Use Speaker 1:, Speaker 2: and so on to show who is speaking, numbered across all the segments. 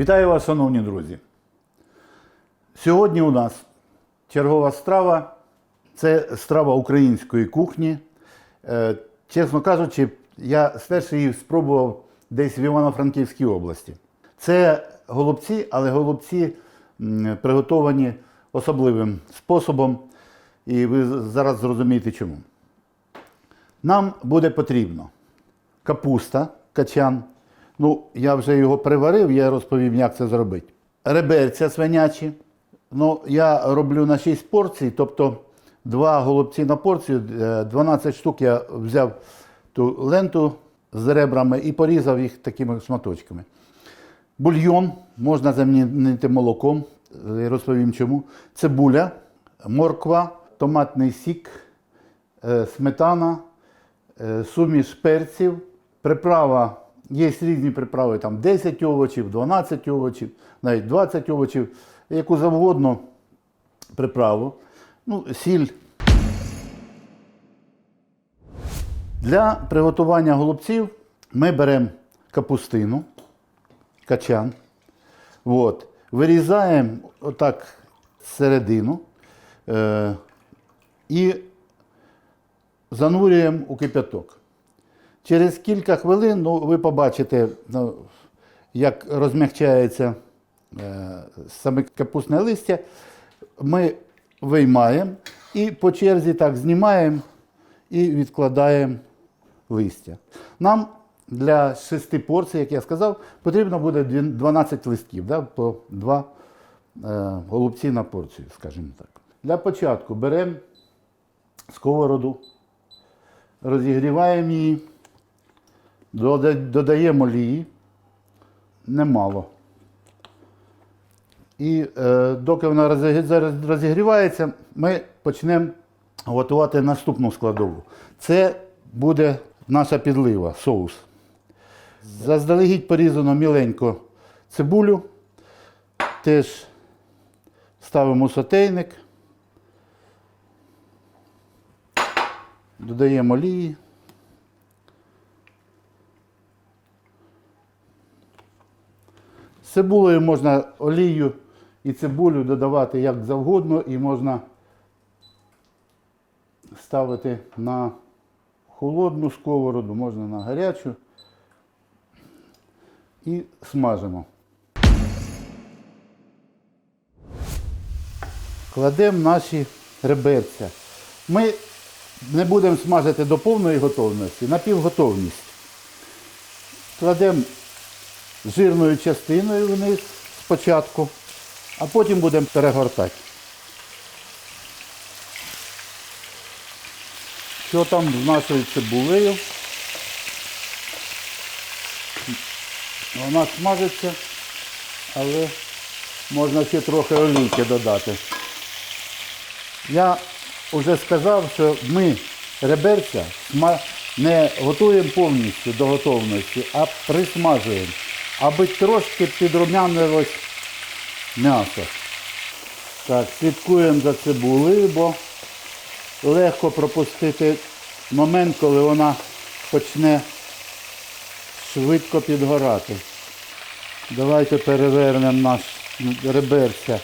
Speaker 1: Вітаю вас, шановні друзі. Сьогодні у нас чергова страва це страва української кухні. Е, Чесно кажучи, я спершу її спробував десь в Івано-Франківській області. Це голубці, але голубці приготовані особливим способом, і ви зараз зрозумієте чому. Нам буде потрібно капуста, качан. Ну, я вже його приварив, я розповім, як це зробити. Реберця свинячі. Ну, я роблю на 6 порцій, тобто два голубці на порцію, е, 12 штук я взяв ту ленту з ребрами і порізав їх такими шматочками. Бульйон можна замінити молоком, е, розповім чому. Цибуля, морква, томатний сік, е, сметана, е, суміш перців, приправа. Є різні приправи, там 10 овочів, 12 овочів, навіть 20 овочів, яку завгодно приправу. Ну, сіль. Для приготування голубців ми беремо капустину, качан. От. Вирізаємо отак середину е, і занурюємо у кип'яток. Через кілька хвилин ну, ви побачите, ну, як розмягчається е, саме капустне листя. Ми виймаємо і по черзі так знімаємо і відкладаємо листя. Нам для шести порцій, як я сказав, потрібно буде 12 листків, да, по два е, голубці на порцію, скажімо так. Для початку беремо сковороду, розігріваємо її, додаємо олії, немало. І е, доки вона розігрівається, ми почнемо готувати наступну складову. Це буде наша підлива, соус. Заздалегідь порізано міленько цибулю. Теж ставимо сотейник. Додаємо олії. Цибулею можна олію і цибулю додавати як завгодно, і можна ставити на холодну сковороду, можна на гарячу. І смажимо. Кладемо наші реберця. Ми не будемо смажити до повної готовності, на півготовність. Кладемо жирною частиною вниз спочатку, а потім будемо перегортати. Що там з нашою цибулею? Вона смажиться, але можна ще трохи олійки додати. Я вже сказав, що ми реберця не готуємо повністю до готовності, а присмажуємо, аби трошки підрумянилось м'ясо. Так, слідкуємо за цибулею, бо легко пропустити момент, коли вона почне швидко підгорати. Давайте перевернемо наш реберця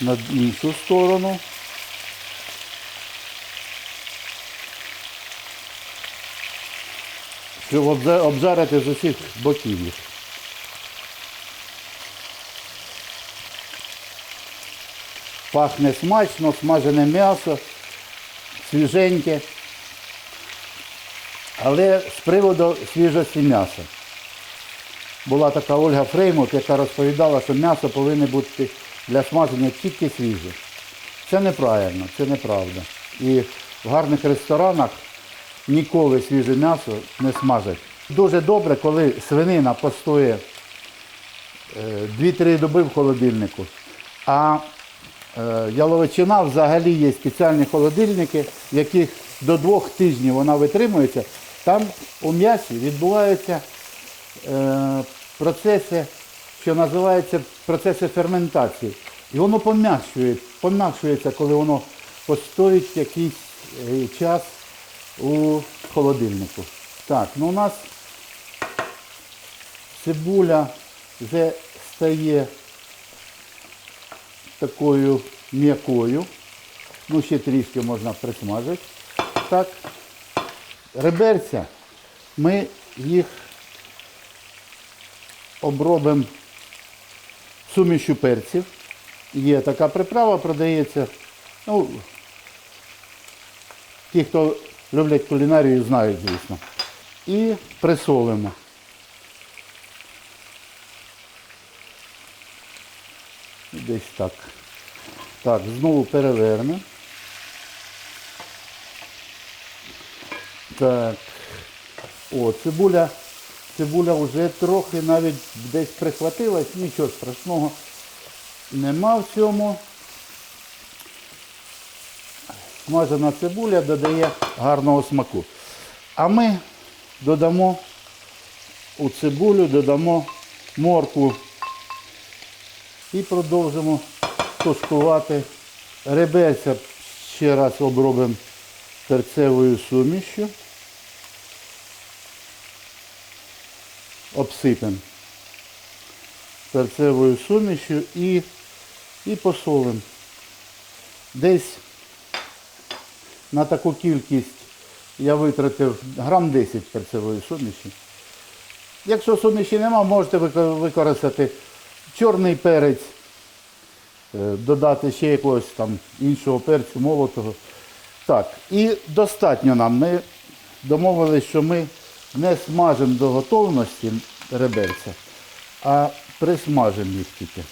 Speaker 1: на іншу сторону. Щоб обжарити з усіх боків Пахне смачно, смажене м'ясо, свіженьке. Але з приводу свіжості м'яса. Була така Ольга Фреймут, яка розповідала, що м'ясо повинно бути для смаження тільки свіже. Це неправильно, це неправда. І в гарних ресторанах ніколи свіже м'ясо не смажать. Дуже добре, коли свинина постоє е, 2-3 доби в холодильнику. А е, яловичина взагалі є спеціальні холодильники, в яких до двох тижнів вона витримується. Там у м'ясі відбуваються е, процеси, що називаються процеси ферментації. І воно пом'якшує, пом'якшується, коли воно постоїть якийсь е, час у холодильнику. Так, ну у нас цибуля вже стає такою м'якою. Ну, ще трішки можна присмажити. Так. Реберця ми їх обробимо сумішю перців. Є така приправа, продається. Ну, ті, хто люблять кулінарію, знають, звісно. І присолимо. Десь так. Так, знову перевернемо. Так. О, цибуля. Цибуля вже трохи навіть десь прихватилась, нічого страшного нема в цьому. Смажена цибуля додає гарного смаку. А ми додамо у цибулю, додамо моркву і продовжимо тушкувати. Реберця ще раз обробимо перцевою сумішю. Обсипемо перцевою сумішю і, і посолимо. Десь на таку кількість я витратив грам 10 перцевої суміші. Якщо суміші нема, можете використати чорний перець, е, додати ще якогось там іншого перцю молотого. Так, і достатньо нам. Ми домовились, що ми не смажимо до готовності реберця, а присмажимо їх тільки.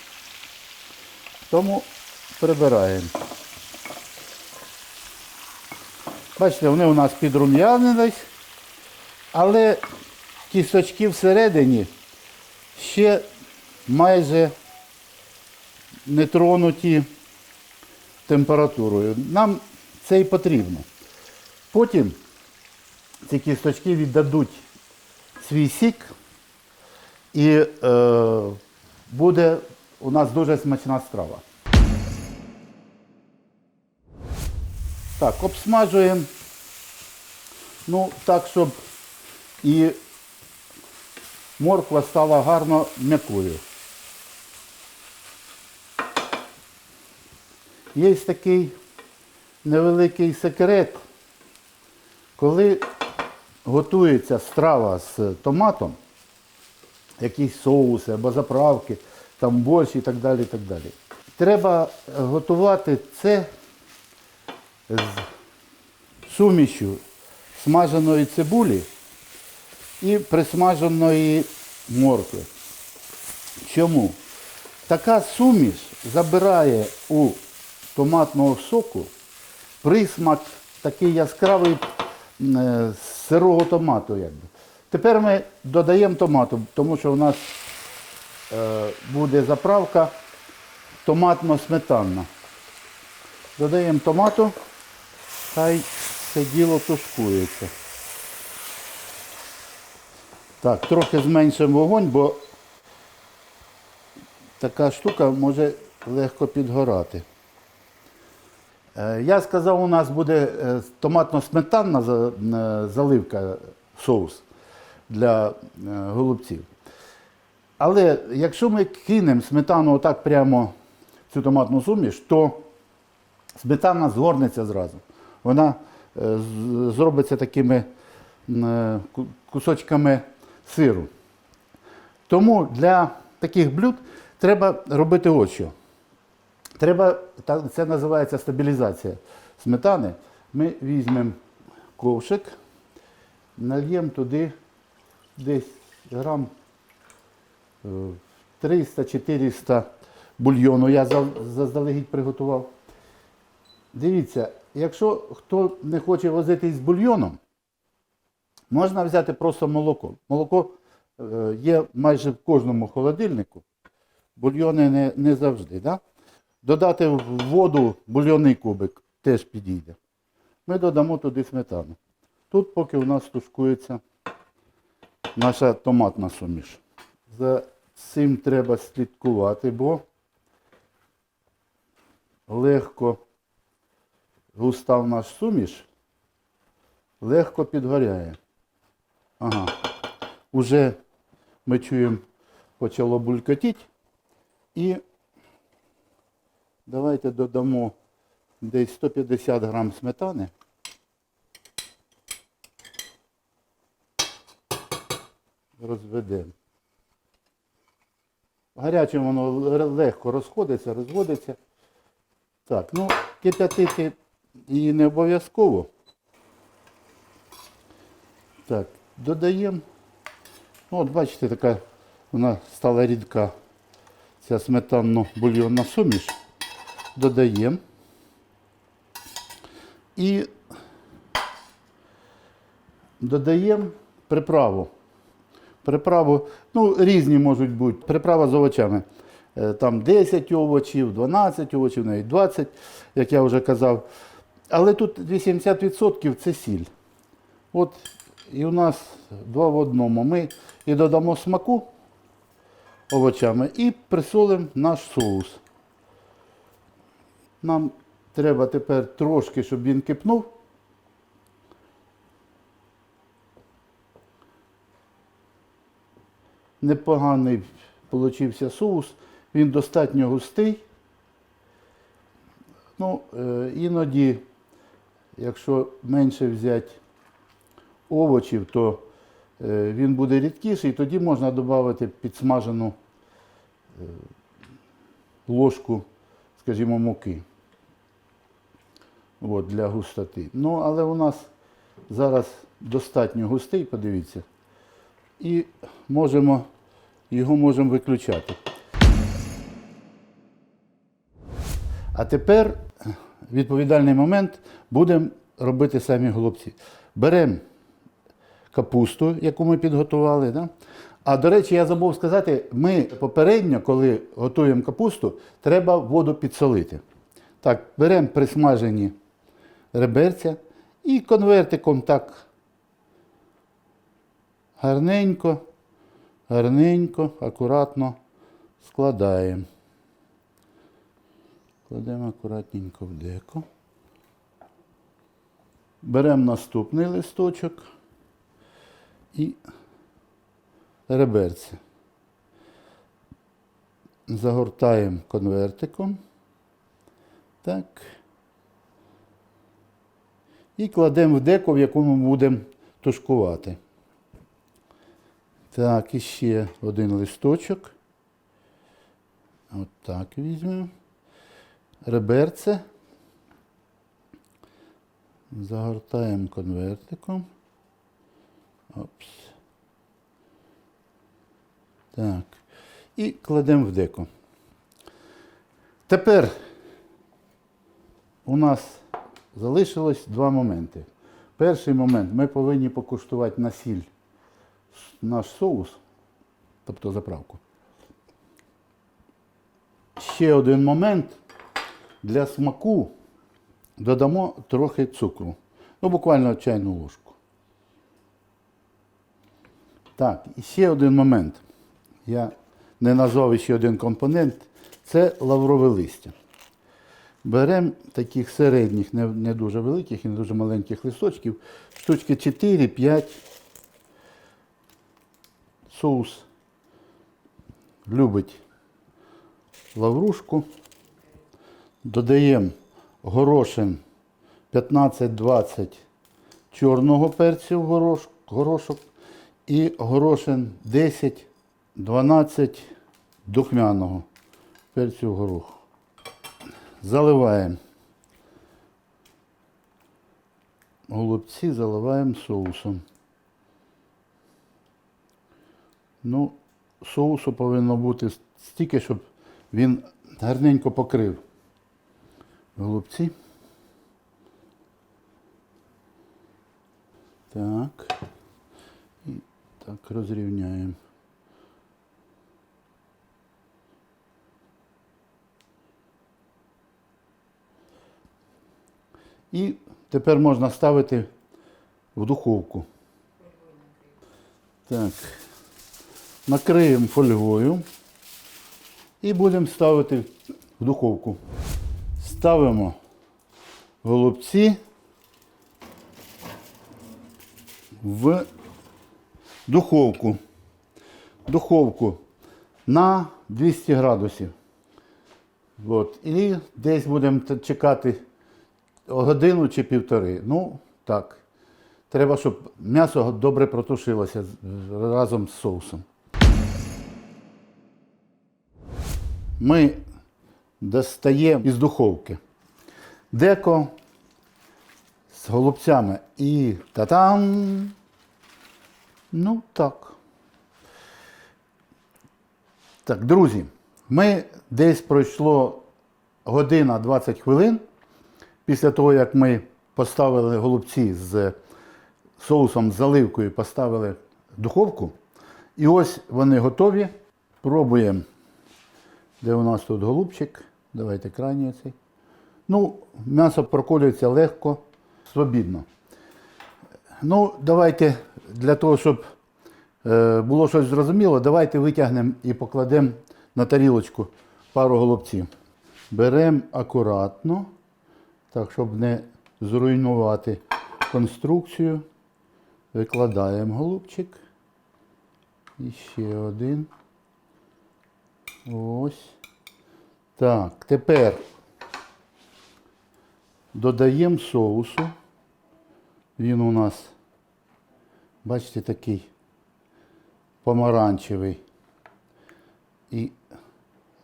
Speaker 1: Тому прибираємо. Бачите, вони у нас підрум'янились, але кісточки всередині ще майже не тронуті температурою. Нам це і потрібно. Потім ці кісточки віддадуть свій сік і е, буде у нас дуже смачна страва. Так, обсмажуємо. Ну, так, щоб і морква стала гарно м'якою. Є такий невеликий секрет, коли готується страва з томатом, якісь соуси або заправки, там борщ і так далі. так далі. Треба готувати це з сумішю смаженої цибулі і присмаженої моркви. Чому? Така суміш забирає у томатного соку присмак такий яскравий е, сирого томату. Якби. Тепер ми додаємо томату, тому що у нас е, буде заправка томатно-сметанна. Додаємо томату, хай це діло тушкується. Так, трохи зменшимо вогонь, бо така штука може легко підгорати. Е, Я сказав, у нас буде е, томатно-сметанна е, заливка, соус для голубців. Але якщо ми кинемо сметану отак прямо в цю томатну суміш, то сметана згорнеться зразу. Вона зробиться такими кусочками сиру. Тому для таких блюд треба робити ось що. Треба, це називається стабілізація сметани. Ми візьмемо ковшик, нальємо туди десь грам е, 300-400 бульйону. Я заздалегідь приготував. Дивіться, якщо хто не хоче возитись з бульйоном, можна взяти просто молоко. Молоко е, є майже в кожному холодильнику. Бульйони не, не завжди. Да? Додати в воду бульйонний кубик теж підійде. Ми додамо туди сметану. Тут поки у нас тушкується наша томатна суміш. За цим треба слідкувати, бо легко густав наш суміш, легко підгоряє. Ага. Уже ми чуємо, почало булькотіти. І давайте додамо десь 150 грам сметани. Розведемо. Гарячим воно легко розходиться, розводиться. Так, ну, кип'ятити її не обов'язково. Так, додаємо. Ну, от бачите, така вона стала рідка. Ця сметанно-бульйонна суміш. Додаємо. І додаємо приправу. Приправу, ну, різні можуть бути. Приправа з овочами. Е, Там 10 овочів, 12 овочів, навіть 20, як я вже казав. Але тут 80% це сіль. От і у нас два в одному. Ми і додамо смаку овочами і присолимо наш соус. Нам треба тепер трошки, щоб він кипнув. Непоганий получився соус, він достатньо густий. Ну, е, іноді, якщо менше взяти овочів, то е, він буде рідкіший, тоді можна додати підсмажену е, ложку, скажімо, муки. От, для густоти. Ну, але у нас зараз достатньо густий, подивіться. І можемо, його можемо виключати. А тепер відповідальний момент будемо робити самі голубці. Беремо капусту, яку ми підготували. Да? А до речі, я забув сказати, ми попередньо, коли готуємо капусту, треба воду підсолити. Так, беремо присмажені реберця і конвертиком так гарненько, гарненько, акуратно складаємо. Кладемо акуратненько в деко. Беремо наступний листочок і реберці. Загортаємо конвертиком. Так. І кладемо в деко, в якому будемо тушкувати. Так, і ще один листочок. От так візьмемо. Реберце. Загортаємо конвертиком. Опс. Так. І кладемо в деко. Тепер у нас залишилось два моменти. Перший момент ми повинні покуштувати на сіль наш соус, тобто заправку. Ще один момент. Для смаку додамо трохи цукру. Ну, буквально чайну ложку. Так, і ще один момент. Я не назвав ще один компонент. Це лаврове листя. Беремо таких середніх, не, не дуже великих і не дуже маленьких листочків, штучки 4-5. Соус любить лаврушку. Додаємо горошин 15-20 чорного перцю горош- горошок і горошин 10-12 духмяного перцю гороху. Заливаємо. Голубці заливаємо соусом. Ну, соусу повинно бути стільки, щоб він гарненько покрив голубці. Так. І так розрівняємо. І тепер можна ставити в духовку. Так. Накриємо фольгою і будемо ставити в духовку. Ставимо голубці в духовку. Духовку на 200 градусів. От. І десь будемо чекати годину чи півтори. Ну, так. Треба, щоб м'ясо добре протушилося разом з соусом. Ми достаємо із духовки деко з голубцями і та-там. Ну так. Так, друзі, ми десь пройшло година 20 хвилин після того, як ми поставили голубці з соусом з заливкою, поставили духовку. І ось вони готові. Пробуємо. Де у нас тут голубчик? Давайте крайній цей. Ну, м'ясо проколюється легко, свобідно. Ну, давайте для того, щоб е, було щось зрозуміло, давайте витягнемо і покладемо на тарілочку пару голубців. Беремо акуратно, так, щоб не зруйнувати конструкцію. Викладаємо голубчик. І ще один. Ось. Так, тепер додаємо соусу. Він у нас, бачите, такий помаранчевий. І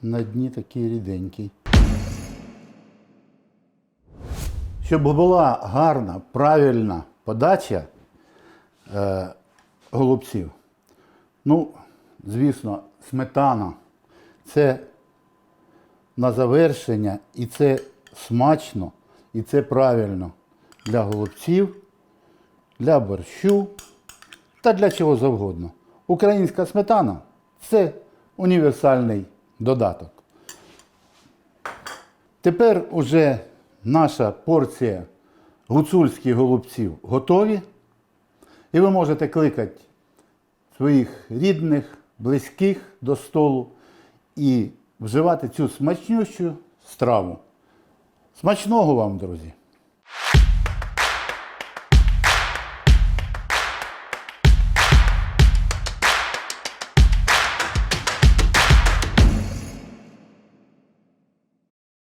Speaker 1: на дні такий ріденький. Щоб була гарна, правильна подача е, голубців, ну, звісно, сметана це на завершення, і це смачно, і це правильно для голубців, для борщу та для чого завгодно. Українська сметана це універсальний додаток. Тепер уже наша порція гуцульських голубців готові. І ви можете кликати своїх рідних, близьких до столу і вживати цю смачнющу страву. Смачного вам, друзі!